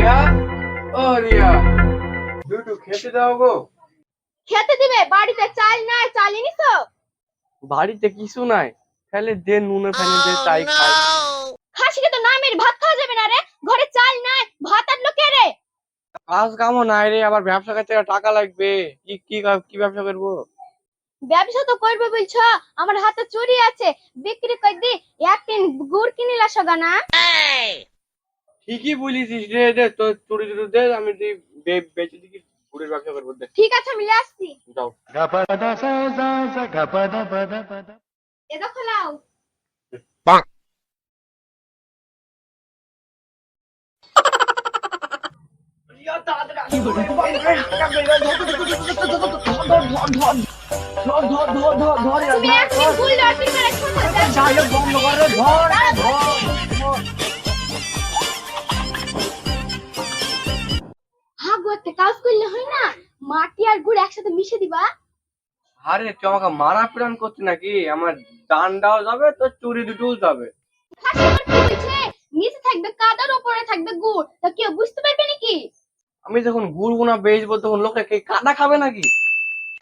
রিয়া ও রিয়া দুটো খেতে দাও গো। খেতে দিবে? বাড়িতে চাল নাই চাল এনেছো? বাড়িতে কিছু নাই। তাহলে দে নুনে ফেনে দে তাই খাই। খাসিকে তো না মেরে ভাত খাওয়া যাবে না রে। ঘরে চাল নাই ভাত আনলো কে রে? কাজ কামও নাই রে আবার ব্যবসা করতে টাকা লাগবে। কি কি কি ব্যবসা করব? ব্যবসা তো করবে বলছো আমার হাতে চুরি আছে। বিক্রি করে দি একদিন গুড় কিনিলা সগানা ঠিকই বলিস রে দে তোর চুরি টুরি দে আমি তুই বে- বেচে দিকে গুড়ের ব্যবসা করব দে ঠিক আছে আমি আসছি যাও এ দেখো নাও তুমি এক টিন গুড় দাও টিন মেরে ছোট হ্যাঁ করলে হয় না? মাটি আর গুড় একসাথে মিশে দিবা। আরে তুই আমাকে মারা প্রাণ করছিস নাকি? আমার ডান্ডাও যাবে তোর চুরি দুটোও যাবে। নিচে থাকবে কাদার উপরে থাকবে গুড়। তা কেউ বুঝতে পারবে নাকি? আমি যখন গুড় গুনা বেচবো তখন লোকে কে কাদা খাবে নাকি?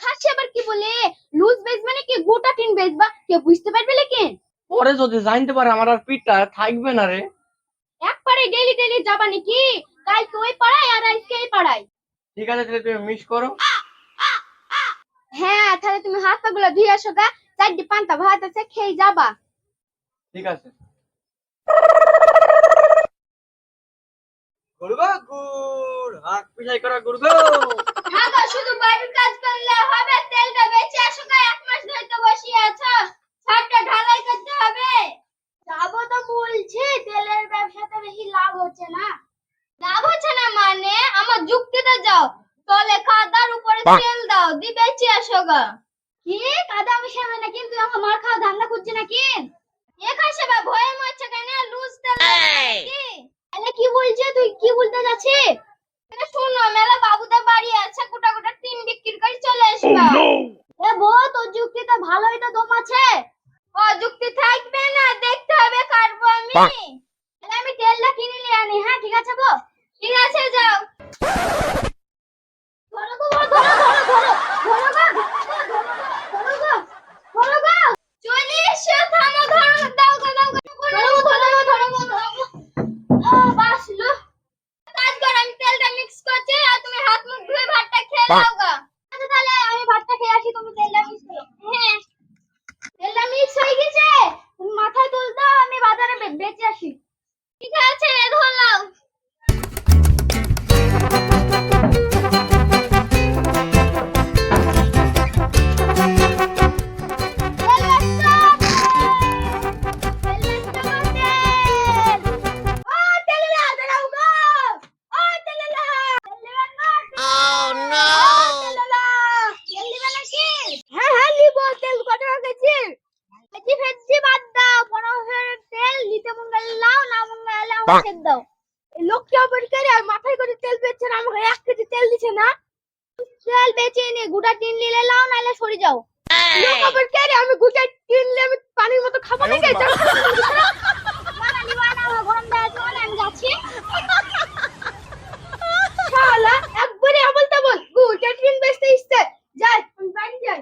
খাসি আবার কি বলে? লুজ বেচ মানে কি গোটা টিন বেচবা? কেউ বুঝতে পারবে লেকিন পরে যদি জানতে পারে আমার আর পিঠটা থাকবে না রে। একবারে ডেলি ডেলি যাবা নাকি? কালকে ওই পাড়ায় আর আজকে এই পাড়ায়। ঠিক আছে তাহলে তুমি মিস করো। হ্যাঁ তাহলে তুমি হাত পা গুলো ধুয়ে আসো গা চারটি পান্তা ভাত আছে খেয়ে যাবা। ঠিক আছে। গুড়গো গুড় হাত পিছাই করা গুড়গো শুধু বাড়ির কাজ করলে হবে তেলটা বেঁচে আসো গা এক মাস ধরে তো বসিয়ে আছো ছাদটা ঢালাই করতে হবে যাব তো বলছি তেলের ব্যবসাতে বেশি লাভ হচ্ছে না লাভ হচ্ছে না মানে আমার যুক্তিতে যাও তলে কাদার উপরে তেল দাও বেঁচে আসো গা। কি? কাদা মিশাবে না কিন্তু আমার মার খাওয়া ধান্দা করছে নাকি? এ খাসে বা ভয়ে মরছে কেন? লুজ তেল কি তাহলে কি বলছে? তুই কি বলতে যাচ্ছিস? এটা শোনো মেলা বাবুদের বাড়ি আছে গোটা গোটা টিন বিক্রি করে চলে আসবা। এ বউ তোর যুক্তিতে ভালোই তো দম আছে। ও যুক্তি থাকবে না দেখতে হবে কাটবো আমি বেচে নে গুটা টিন নিলে লাও নাহলে সরে যাও। আবার আমি গুটা টিন নিলে আমি পানির মতো খাব না নিবা না আমার গরম দেওয়ার জন্য আমি যাচ্ছি শালা একবারে আমল তাবল গোটা টিন বেচতে ইচ্ছে যাই আমি বাড়ি যাই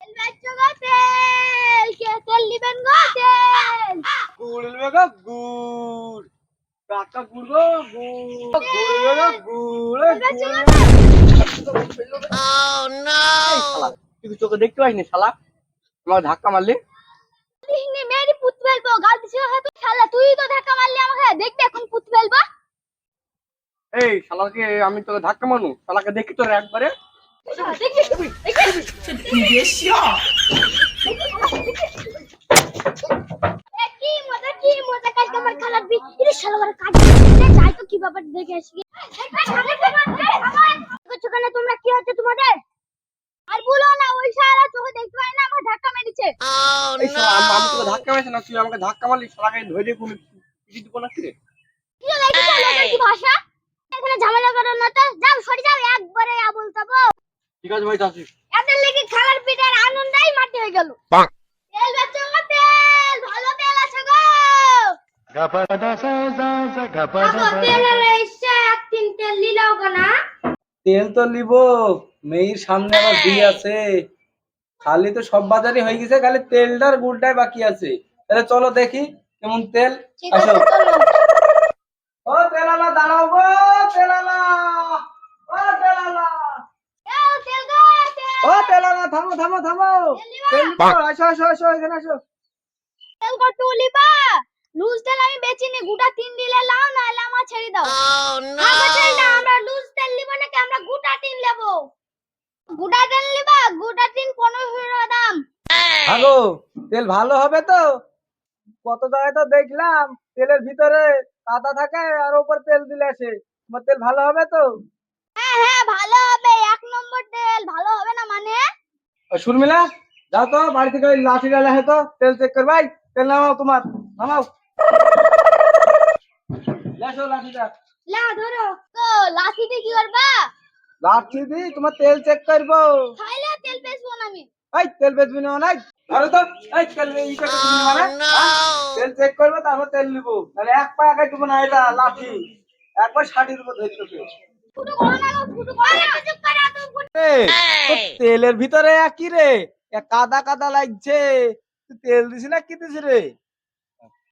তেল বেচছো গো তেল কে তেল নিবেন গো তেল গুড় নেবে গো গুড় কাকা গুড় গো গুড় গুড় নেবে গো গুড় এ, বেচছো Oh এই no! শালা, তুই কি চোখে দেখতে পাইনি শালা? আমাকে ধাক্কা মারলি? লিখনে পুত ফেলব গাল দিছে হয়তো শালা তুই তো ধাক্কা মারলি আমাকে। দেখবে এখন পুত ফেলব। এই শালাকে আমি তোকে ধাক্কা মারু শালাকে দেখি তোর একবারে। কি মজা কি মজা। কালকে আমার খালার বি এটা শালা আমার কাজ করতে যাই তো কি ব্যাপার দেখে আসি। সেখানে তোমরা কি হচ্ছে তোমাদের? আর বলো না ওই শালা চোখে দেখতে পাই না আমার ধাক্কা মেরেছে। Oh এই শালা আম- আমি তোকে ধাক্কা মারছি না তুই আমাকে ধাক্কা মারলি শালাকে ধরে দিয়ে কোনো পিটি দিব না কি রে? কি লাগছে ভাষা? এখানে ঝামেলা করো না তো যাও সরে যাও একবারে আবল তাবো। ঠিক আছে ভাই চাষি এদের লেগে খালার পিঠার আনন্দই মাটি হয়ে গেল। বাহ। তেল বেচো গো তেল! ভালো তেল আছে গো! আগো তেলের এসছে এক তিন তেল দিলাও না। তেল তো নিব মেয়ের সামনে আমার বিয়ে আছে। খালি তো সব বাজারই হয়ে গেছে খালি তেলটার গুড়টাই বাকি আছে। তাহলে চলো দেখি কেমন তেল। আসো। ও তেলালা দাঁড়াও গো তেলালা। ও তেলালা। ও তেলালা থামো থামো থামো। তেল আসো আসো আসো এখানে আসো। তেল কত লিবা লুজ তেল আমি বেচি নি গুটা তিন দিলে লাও না এলে আমার ছেড়ে দাও। আমার ছেড়ে দাও আমরা লুজ তেল লিব নাকি আমরা গুটা তিন নেব। গুটা তেল লিবা গুটা তিন পনেরো দাম। আগো তেল ভালো হবে তো? কত জায়গায় তো দেখলাম তেলের ভিতরে কাদা থাকে আর উপর তেল দিলে আসে। তোমার তেল ভালো হবে তো? হ্যাঁ হ্যাঁ ভালো হবে। এক নম্বর তেল ভালো হবে না মানে? ও, শুরমিলা যাও তো বাড়ি থেকে লাঠি ডালে তো তেল চেক কর ভাই তেল নামাও তোমার নামাও। লা ধরো। তো লাঠিতে কি করবা? লাঠি দি তোমার তেল চেক করব। খাইলে তেল বেচবো না আমি। এই তেল বেচবি না নাই। ধরো তো। এই তেল ই করে তুমি মানে হ্যাঁ? তেল চেক করব তারপর তেল নিবো। তাহলে এক পা একাই দেবো না এটা লাঠি। একবার ষাটির উপর ধরে তোকে তেলের ভিতরে কি রে। কাদা কাদা লাগছে। তেল দিছি না কি দিছি রে ধরে নে এইটা কাটা দুগুলো কি করে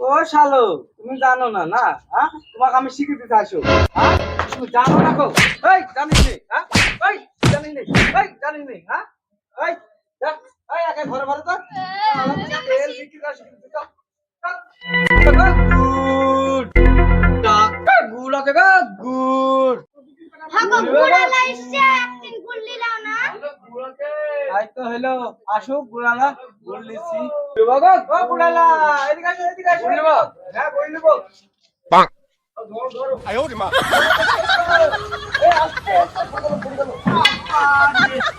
ও শালো তুমি জানো না না হ্যাঁ? তোমাকে আমি শিখিয়ে দিতে আসো হ্যাঁ? তুমি জানো না গো। এই জানিস নে হ্যাঁ? এই জানিস নে এই জানিস নে হ্যাঁ? এই দেখ এই একে ঘরে ঘরে তো। তেল বিক্রি করা শিখিয়ে দিতে। দাও। গুড়। টাকা গুড় আছে গো। গুড় হাগো গুড়া লাইছে তাই তো হলো আসুক গুড় লিছি বাবা গো গুড়ালা এদিকে আসো এদিকে আসো। হ্যাঁ বই নেব।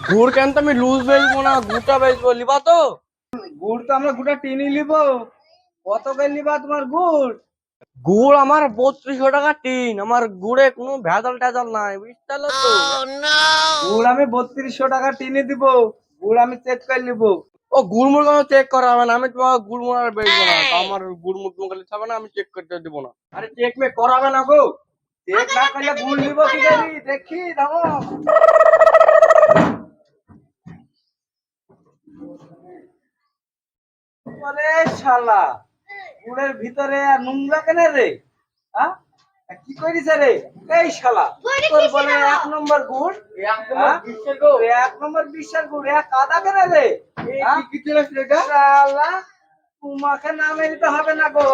গুড় কেন তো আমি লুজ বেচবো না গুটা বেচবো লিবা তো? গুড় তো আমরা গুটা টিনি নিব কত করে নিবা তোমার গুড়? গুড় আমার বত্রিশশো টাকা টিন আমার গুড়ে কোনো ভেজাল টেজাল নাই বুঝতে পারল তো? গুড় আমি বত্রিশশো টাকা টিনি দিব। গুড় আমি চেক করে নিব। ও গুড় মুড় কোনো চেক করা হবে না। আমি তোমার গুড় মুড় আর বেচবো না। আমার গুড় মুড় তোমাকে না আমি চেক করতে দেবো না। আরে চেক মে করাবে না গো। চেক না করলে গুড় নিব কি করি? দেখি দাও শালা গুড়ের ভিতরে আর নোংরা কেন রে? হ্যাঁ কি করিছে রে? এই শালা তোর বলে এক নম্বর গুড় এক হ্যাঁ? এক নম্বর বিশ্বাস গুড় এক কাদা কেন রে হ্যাঁ? শালা তোমাকে নামে নিতে হবে না গো।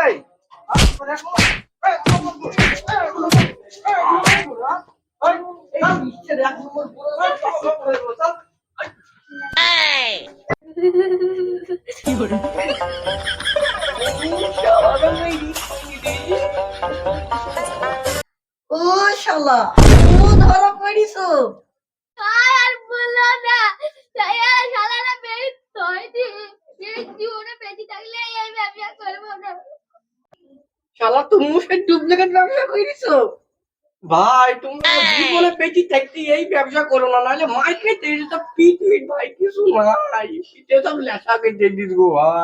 এই আরে দেখো, চল। ও ধরা পড়িছো। আর আর বলো না তাই আর শালারা মেরে তয় দি এই জীবনে বেঁচে থাকলে এই ব্যবসা করব না। শালা তুমি সে ডুপ্লিকেট ব্যবসা করিছো? ভাই তোমরা জীবনে পেটি থাকতে এই ব্যবসা করো না নাহলে মাইকে তেজ তো পিট মিট ভাই কিছু নাই। পিঠে সব লেখা কে দিয়ে দিস গো ভাই।